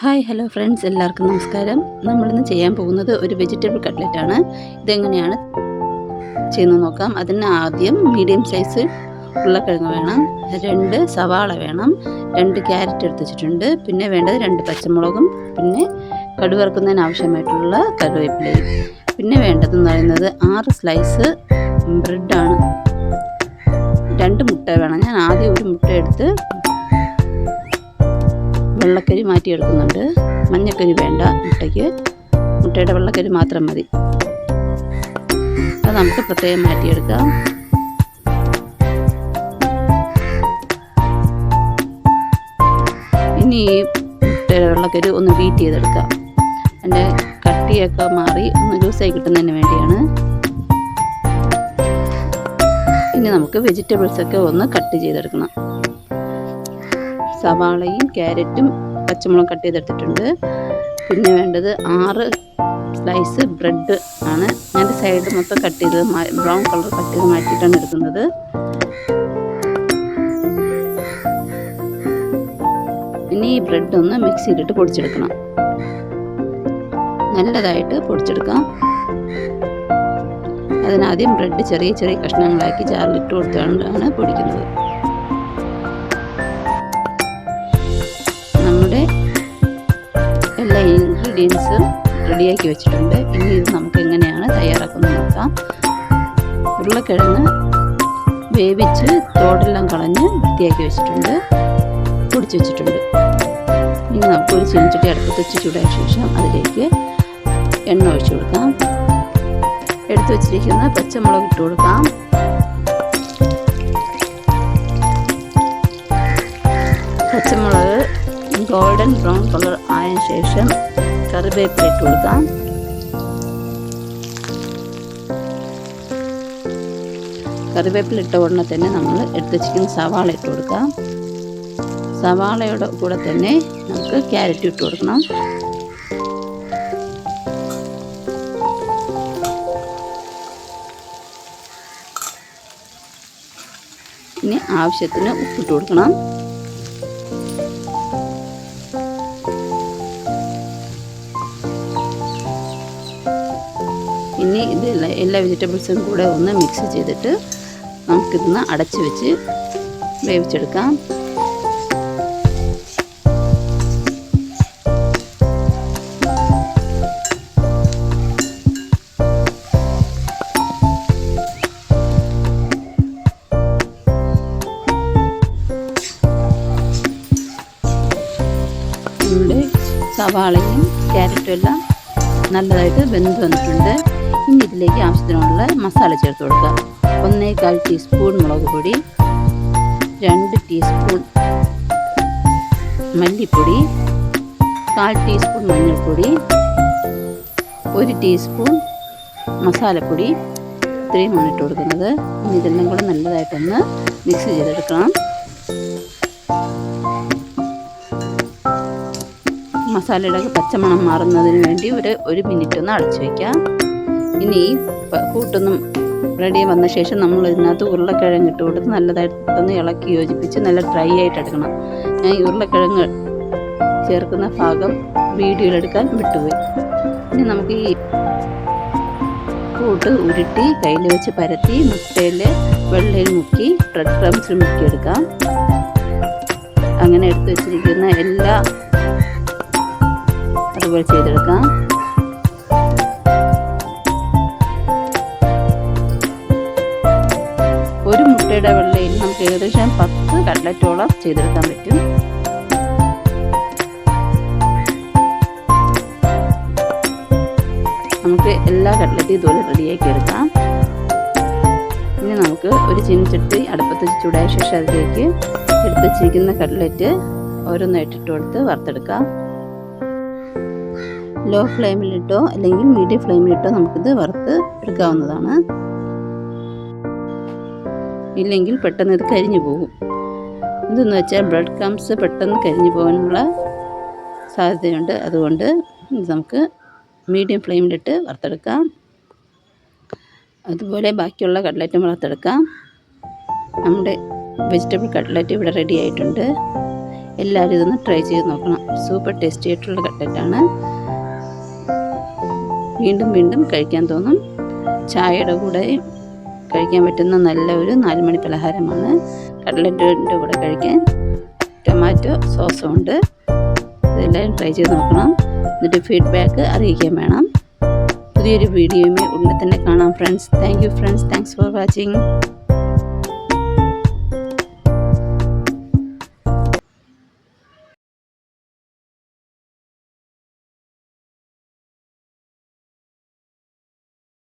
Hi hello friends. എല്ലാവർക്കും നമസ്കാരം. നമ്മളിന്ന് ചെയ്യാൻ പോകുന്നത് ഒരു വെജിറ്റബിൾ കട്ട്ലറ്റ് ആണ്. ഇതെങ്ങനെയാണ് ചെയ്യുന്നത് നോക്കാം. അതിന് ആദ്യം മീഡിയം സൈസ് ഉരുളക്കിഴങ്ങ് വേണം രണ്ട് സവാള വേണം രണ്ട് ക്യാരറ്റ് എടുത്ത് വെച്ചിട്ടുണ്ട്. പിന്നെ വേണ്ടത് രണ്ട് പച്ചമുളകും പിന്നെ കടുവറക്കുന്നതിന് ആവശ്യമായിട്ടുള്ള കറിവേപ്പിലയും. പിന്നെ വേണ്ടതെന്ന് പറയുന്നത് ആറ് സ്ലൈസ് ബ്രെഡാണ് രണ്ട് മുട്ട വേണം. ഞാൻ ആദ്യം ഒരു മുട്ട എടുത്ത് വെള്ളക്കരി മാറ്റിയെടുക്കുന്നുണ്ട്. മഞ്ഞക്കരി വേണ്ട മുട്ടയ്ക്ക്. മുട്ടയുടെ വെള്ളക്കരി മാത്രം മതി. അത് നമുക്ക് പ്രത്യേകം മാറ്റിയെടുക്കാം. ഇനി ഈ മുട്ടയുടെ വെള്ളക്കരി ഒന്ന് ബീറ്റ് ചെയ്തെടുക്കാം. അതിന്റെ കട്ടിയൊക്കെ മാറി ഒന്ന് ലൂസായി കിട്ടുന്നതിന് വേണ്ടിയാണ്. ഇനി നമുക്ക് വെജിറ്റബിൾസൊക്കെ ഒന്ന് കട്ട് ചെയ്തെടുക്കണം. സവാളയും ക്യാരറ്റും പച്ചമുളകും കട്ട് ചെയ്തെടുത്തിട്ടുണ്ട്. പിന്നെ വേണ്ടത് ആറ് സ്ലൈസ് ബ്രെഡ് ആണ്. ഞാൻ സൈഡ് മൊത്തം കട്ട് ചെയ്ത് ബ്രൗൺ കളർ കട്ട് ചെയ്ത് മാറ്റിയിട്ടാണ് എടുക്കുന്നത്. ഇനി ഈ ബ്രെഡ് ഒന്ന് മിക്സിയിലിട്ട് പൊടിച്ചെടുക്കണം. നല്ലതായിട്ട് പൊടിച്ചെടുക്കാം. അതിനാദ്യം ബ്രെഡ് ചെറിയ ചെറിയ കഷ്ണങ്ങളാക്കി ജാറിലിട്ട് കൊടുത്തുകൊണ്ടാണ് പൊടിക്കുന്നത്. ഇൻഗ്രീഡിയൻസും റെഡിയാക്കി വെച്ചിട്ടുണ്ട്. ഇനി ഇത് നമുക്ക് എങ്ങനെയാണ് തയ്യാറാക്കുന്നത് നോക്കാം. ഉരുളക്കിഴങ്ങ് വേവിച്ച് തോടെല്ലാം കളഞ്ഞ് വൃത്തിയാക്കി വെച്ചിട്ടുണ്ട്. പൊടിച്ച് വെച്ചിട്ടുണ്ട്. ഇനി നമുക്ക് ഒരു ചീനച്ചട്ടി അടുപ്പത്ത് വെച്ച് ചൂടായ ശേഷം അതിലേക്ക് എണ്ണ ഒഴിച്ചു കൊടുക്കാം. എടുത്തു വച്ചിരിക്കുന്ന പച്ചമുളക് ഇട്ട് കൊടുക്കാം. പച്ചമുളക് ഗോൾഡൻ ബ്രൗൺ കളർ ആയ ശേഷം കറിവേപ്പില ഇട്ട് കൊടുക്കാം. കറിവേപ്പില ഇട്ട ഉടനെ തന്നെ നമ്മൾ എടുത്ത് വെച്ചിരിക്കുന്ന സവാള ഇട്ട് കൊടുക്കാം. സവാളയുടെ കൂടെ തന്നെ നമുക്ക് ക്യാരറ്റ് ഇട്ട് കൊടുക്കണം. ഇനി ആവശ്യത്തിന് ഉപ്പിട്ട് കൊടുക്കണം. ഇനി ഇത് എല്ലാ വെജിറ്റബിൾസും കൂടെ ഒന്ന് മിക്സ് ചെയ്തിട്ട് നമുക്കിതൊന്ന് അടച്ച് വെച്ച് വേവിച്ചെടുക്കാം. സവാളയും ക്യാരറ്റും എല്ലാം നല്ലതായിട്ട് വെന്ത് വന്നിട്ടുണ്ട്. ഇനി ഇതിലേക്ക് ആവശ്യത്തിനുള്ള മസാല ചേർത്ത് കൊടുക്കുക. ഒന്നേകാൽ ടീസ്പൂൺ മുളക് പൊടി രണ്ട് ടീസ്പൂൺ മല്ലിപ്പൊടി കാൽ ടീസ്പൂൺ മഞ്ഞൾപ്പൊടി ഒരു ടീസ്പൂൺ മസാലപ്പൊടി. ഇത്രയുമാണ് ഇട്ട് കൊടുക്കുന്നത്. ഇനി ഇതെല്ലാം കൂടെ നല്ലതായിട്ടൊന്ന് മിക്സ് ചെയ്തെടുക്കണം. മസാലയുടെ പച്ചമണം മാറുന്നതിന് വേണ്ടി ഒരു ഒരു മിനിറ്റ് ഒന്ന് അടച്ചു വയ്ക്കാം ഇനി കൂട്ടൊന്നും റെഡി വന്ന ശേഷം നമ്മൾ ഇതിനകത്ത് ഉരുളക്കിഴങ്ങ് ഇട്ട് കൊടുത്ത് നല്ലതായിട്ടൊന്ന് ഇളക്കി യോജിപ്പിച്ച് നല്ല ഡ്രൈ ആയിട്ട് എടുക്കണം. ഞാൻ ഈ ഉരുളക്കിഴങ്ങ് ചേർക്കുന്ന ഭാഗം വീഡിയോയിലെടുക്കാൻ വിട്ടുപോയി. ഇനി നമുക്ക് ഈ കൂട്ട് ഉരുട്ടി കയ്യിൽ വെച്ച് പരത്തി മുട്ടയിൽ വെള്ളയിൽ മുക്കി ബ്രെഡ് ക്രംസിൽ മുക്കിയെടുക്കാം അങ്ങനെ എടുത്തു വെച്ചിരിക്കുന്ന എല്ലാ അതുപോലെ ചെയ്തെടുക്കാം. മുട്ടയുടെ വെള്ളയിൽ നമുക്ക് ഏകദേശം പത്ത് കട്ലറ്റോളം ചെയ്തെടുക്കാൻ പറ്റും. നമുക്ക് എല്ലാ കട്ലറ്റും ഇതുപോലെ റെഡിയാക്കി എടുക്കാം. ഇനി നമുക്ക് ഒരു ചീനച്ചട്ടി അടുപ്പത്ത് ചൂടായ ശേഷം അതിലേക്ക് എടുത്ത് വെച്ചിരിക്കുന്ന കട്ലറ്റ് ഓരോന്നായിട്ട് കൊടുത്ത് വറുത്തെടുക്കാം. ലോ ഫ്ലെയിമിലിട്ടോ അല്ലെങ്കിൽ മീഡിയം ഫ്ലെയിമിലിട്ടോ നമുക്കിത് വറുത്ത് എടുക്കാവുന്നതാണ്. ഇല്ലെങ്കിൽ പെട്ടെന്ന് ഇത് കരിഞ്ഞു പോകും. ഇതെന്ന് വെച്ചാൽ ബ്രെഡ് കംസ് പെട്ടെന്ന് കരിഞ്ഞു പോകാനുള്ള സാധ്യതയുണ്ട്. അതുകൊണ്ട് നമുക്ക് മീഡിയം ഫ്ലെയിമിലിട്ട് വറുത്തെടുക്കാം. അതുപോലെ ബാക്കിയുള്ള കട്ട്ലറ്റും വറുത്തെടുക്കാം. നമ്മുടെ വെജിറ്റബിൾ കട്ട്ലറ്റ് ഇവിടെ റെഡി ആയിട്ടുണ്ട്. എല്ലാവരും ഇതൊന്ന് ട്രൈ ചെയ്ത് നോക്കണം. സൂപ്പർ ടേസ്റ്റി ആയിട്ടുള്ള കട്ട്ലറ്റാണ് വീണ്ടും വീണ്ടും കഴിക്കാൻ തോന്നും. ചായയുടെ കൂടെ കഴിക്കാൻ പറ്റുന്ന നല്ല ഒരു നാലുമണി പലഹാരമാണ്. കട്ലറ്റിന്റെ കൂടെ കഴിക്കാൻ. ടൊമാറ്റോ സോസും ഉണ്ട്. ഇതെല്ലാം ട്രൈ ചെയ്ത് നോക്കണം. എന്നിട്ട് ഫീഡ്ബാക്ക് അറിയിക്കാൻ വേണം. പുതിയൊരു വീഡിയോയുമേ ഉടനെ തന്നെ കാണാം friends thank you friends thanks for watching